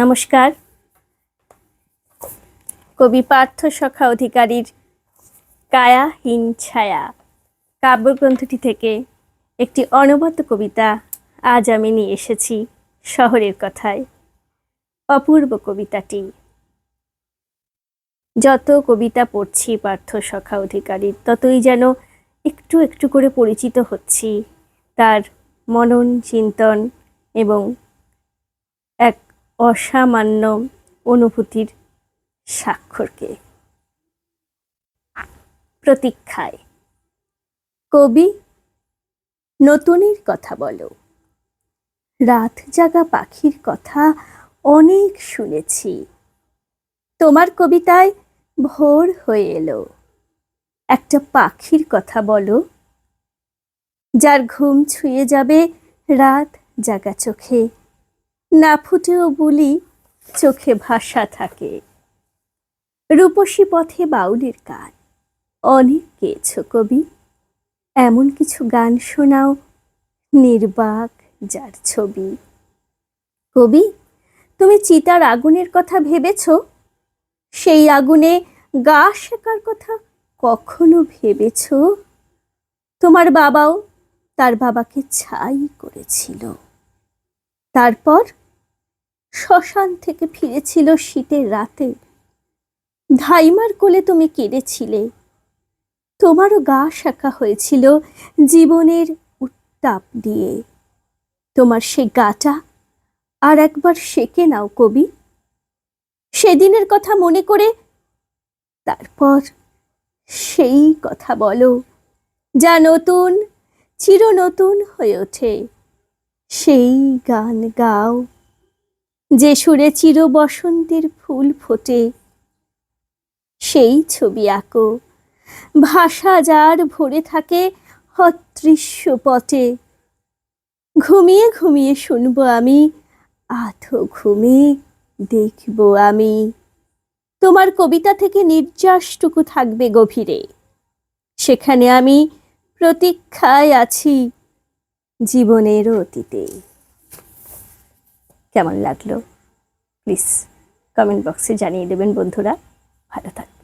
নমস্কার। কবি পার্থ সখা অধিকারীর কায়াহীন ছায়া কাব্যগ্রন্থটি থেকে একটি অনবদ্য কবিতা আজ আমি নিয়ে এসেছি শহরের কথায়। অপূর্ব কবিতাটি। যত কবিতা পড়ছি পার্থ সখা অধিকারীর, ততই যেন একটু একটু করে পরিচিত হচ্ছি তার মনন চিন্তন এবং অসামান্য অনুভূতির স্বাক্ষরকে। প্রতীক্ষায়। কবি নতুনের কথা বলো রাত জাগা পাখির কথা অনেক শুনেছি। তোমার কবিতায় ভোর হয়ে এলো। একটা পাখির কথা বলো। যার ঘুম ছুঁয়ে যাবে রাত জাগা চোখে। না ফুটেও বলি চোখে ভাষা থাকে। রূপসী পথে বাউলের গান। অনেক গেয়েছ কবি। এমন কিছু গান শোনাও, নির্বাক যার ছবি। কবি, তুমি চিতার আগুনের কথা ভেবেছ? সেই আগুনে গা শেখার কথা কখনো ভেবেছ? তোমার বাবাও তার বাবাকে ছাই করেছিল। তারপর শ্মশান থেকে ফিরেছিল শীতের রাতে। ধাইমার কোলে তুমি কেঁদেছিলে। তোমারও গা শাখা হয়েছিল জীবনের উত্তাপ দিয়ে। তোমার সে গাটা আর একবার সেকে নাও কবি। সেদিনের কথা মনে করে তারপর সেই কথা বলো, যা নতুন চির নতুন হয়ে ওঠে। সেই গান গাও। যে সুরে চির বসন্তের ফুল ফোটে, সেই ছবি আঁকো। ভাষা যার ভরে থাকে অদৃশ্য পটে ঘুমিয়ে ঘুমিয়ে শুনব আমি, আধো ঘুমে দেখব আমি। তোমার কবিতা থেকে নির্যাসটুকু থাকবে গভীরে। সেখানে আমি প্রতীক্ষায় আছি জীবনের অতীতে। কেমন লাগল? প্লিজ কমেন্ট বক্সে জানিয়ে দেবেন বন্ধুরা। ভালো থাকবেন।